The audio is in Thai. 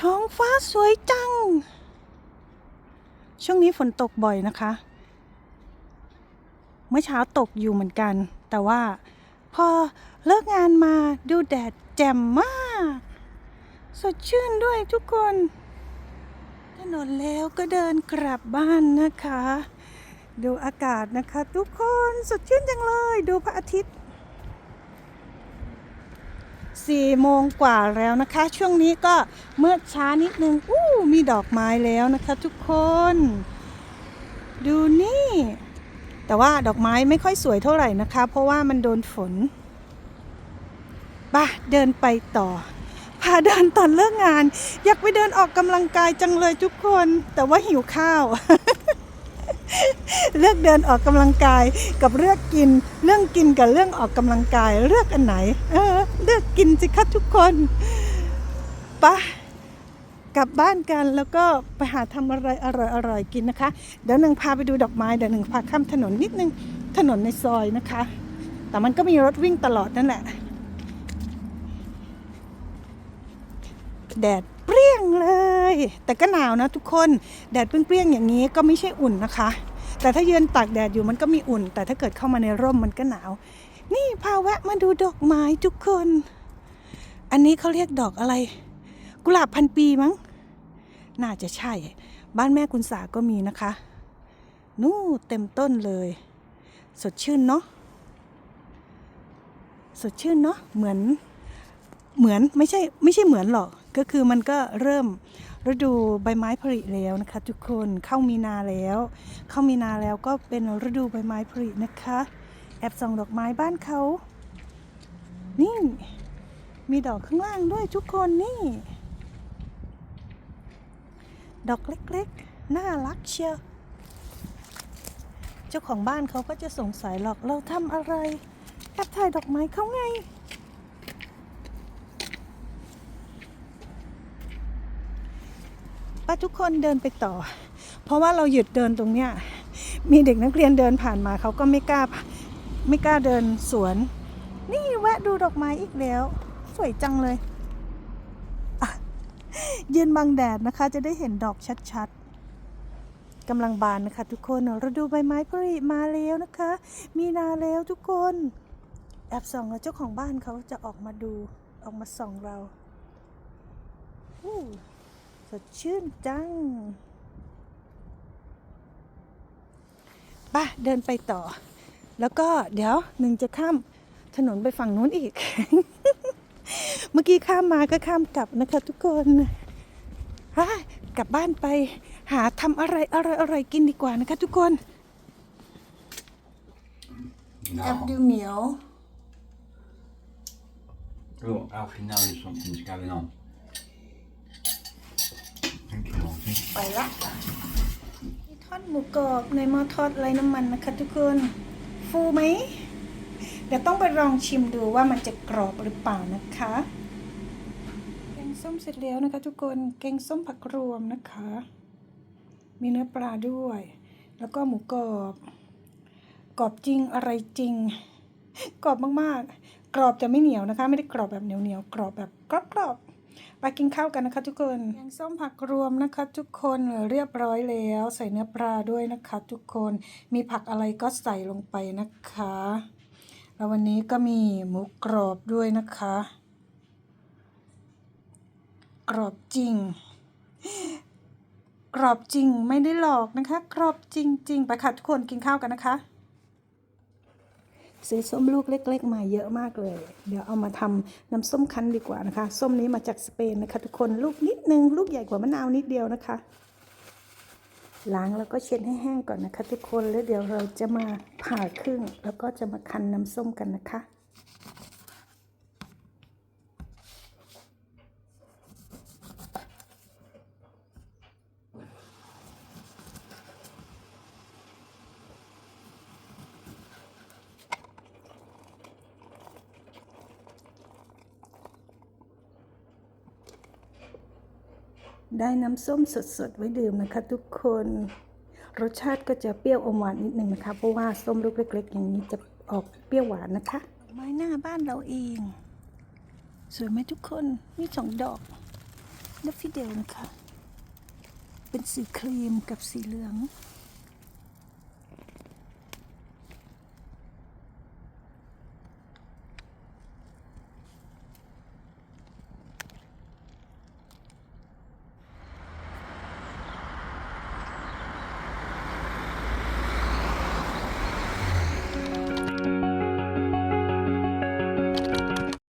ท้องฟ้าสวยจัง ช่วงนี้ฝนตกบ่อยนะคะ เมื่อเช้าตกอยู่เหมือนกัน แต่ว่าพอเลิกงานมาดูแดดแจ่มมาก สดชื่นด้วยทุกคนถนนแล้วก็เดินกลับบ้านนะคะ ดูอากาศนะคะ ทุกคนสดชื่นจังเลย ดูพระอาทิตย์ สี่โมงกว่าแล้วนะคะ ช่วงนี้ก็เมื่อช้านิดนึงอู้มีดอกไม้แล้วนะคะทุกคน ดูนี่ แต่ว่าดอกไม้ไม่ค่อยสวยเท่าไหร่นะคะ เพราะว่ามันโดนฝนป่ะเดินไปต่อ พาเดินตอนเลิกงาน อยากไปเดินออกกำลังกายจังเลยทุกคน แต่ว่าหิวข้าว เลือกเดินออกกำลังกายกับเลือกกิน เรื่องกินกับเรื่องออกกำลังกายเลือกอันไหน เออ เลือกกินสิคะทุกคนปะกลับบ้านกันแล้วก็ไปหาทำอะไรอร่อยๆกินนะคะ เดี๋ยวหนึ่งพาไปดูดอกไม้เดี๋ยวหนึ่งพาข้ามถนนนิดนึงถนนในซอยนะคะ แต่มันก็มีรถวิ่งตลอดนั่นแหละแดด แต่ก็หนาวนะทุกคนแดดเปรี้ยงๆอย่างนี้ก็ไม่ใช่อุ่นนะคะ แต่ถ้ายืนตากแดดอยู่มันก็มีอุ่น แต่ถ้าเกิดเข้ามาในร่มมันก็หนาว นี่พาแวะมาดูดอกไม้ทุกคน อันนี้เขาเรียกดอกอะไร กุหลาบพันปีมั้ง น่าจะใช่ บ้านแม่คุณสาก็มีนะคะ นู่เต็มต้นเลย สดชื่นเนาะสดชื่นเนาะเหมือนเหมือนไม่ใช่ไม่ใช่เหมือนหรอก ก็คือมันก็เริ่มฤดูใบไม้ผลิแล้วนะคะ ทุกคนเข้ามีนาแล้ว เข้ามีนาแล้วก็เป็นฤดูใบไม้ผลินะคะ แอบส่องดอกไม้บ้านเขา นี่ มีดอกข้างล่างด้วยทุกคนนี่ ดอกเล็กๆ น่ารักเชียวเจ้าของบ้านเขาก็จะสงสัยหรอกเราทำอะไร แอบถ่ายดอกไม้เขาไง ป้าทุกคนเดินไปต่อ เพราะว่าเราหยุดเดินตรงเนี้ยมีเด็กนักเรียนเดินผ่านมาเขาก็ไม่กล้าไม่กล้าเดินสวน นี่แวะดูดอกไม้อีกแล้ว สวยจังเลย ยืนบังแดดนะคะ จะได้เห็นดอกชัดๆกำลังบานนะคะ ทุกคนฤดูใบไม้ผลิมาแล้วนะคะ มีนาแล้วทุกคนแอบส่องแล้วเจ้าของบ้านเขาจะออกมาดูออกมาส่องเราอู้ สดชื่นจังไป่ะเดินไปต่อ แล้วก็เดี๋ยวหนึ่งจะข้ามถนนไปฝั่งนู้นอีก เมื่อกี้ข้ามมาก็ข้ามกลับนะคะ ทุกคนฮะกลับบ้านไปหาทำอะไรอร่อยๆกินดีกว่านะคะ ทุกคนแอบดูเหมียว Oh, Alfie, now there's something's going on. ไปละทอดหมูกรอบในหม้อทอดไร้น้ำมันนะคะทุกคน ฟูไหม เดี๋ยวต้องไปลองชิมดูว่ามันจะกรอบหรือเปล่านะคะ แกงส้มเสร็จแล้วนะคะทุกคน แกงส้มผักรวมนะคะ มีเนื้อปลาด้วย แล้วก็หมูกรอบ กรอบจริงอะไรจริง กรอบมากๆ กรอบแต่ไม่เหนียวนะคะ ไม่ได้กรอบแบบเหนียวๆ กรอบแบบกรอบๆ ไปกินข้าวกันนะคะทุกคนแกงส้มผักรวมนะคะ ทุกคนเรียบร้อยแล้ว ใส่เนื้อปลาด้วยนะคะ ทุกคนมีผักอะไรก็ใส่ลงไปนะคะ แล้ววันนี้ก็มีหมูกรอบด้วยนะคะ กรอบจริง กรอบจริงไม่ได้หลอกนะคะ กรอบจริง ๆ ไปค่ะทุกคนกินข้าวกันนะคะ ซื้อส้มลูกเล็ก ๆ มาเยอะมากเลย เดี๋ยวเอามาทำน้ำส้มคั้นดีกว่านะคะ ส้มนี้มาจากสเปนนะคะ ทุกคนลูกนิดนึงลูกใหญ่กว่ามะนาวนิดเดียวนะคะ ล้างแล้วก็เช็ดให้แห้งก่อนนะคะ ทุกคนแล้วเดี๋ยวเราจะมาผ่าครึ่ง แล้วก็จะมาคั้นน้ำส้มกันนะคะ ได้น้ำส้มสดๆ ไว้ดื่มนะคะทุกคน รสชาติก็จะเปรี้ยวอมหวานนิดนึงนะคะ เพราะว่าส้มลูกเล็ก ๆ อย่างนี้จะออกเปรี้ยวหวานนะคะ ไม้หน้าบ้านเราเอง สวยไหมทุกคนมีสองดอกและฟิเดลนะคะ เป็นสีครีมกับสีเหลือง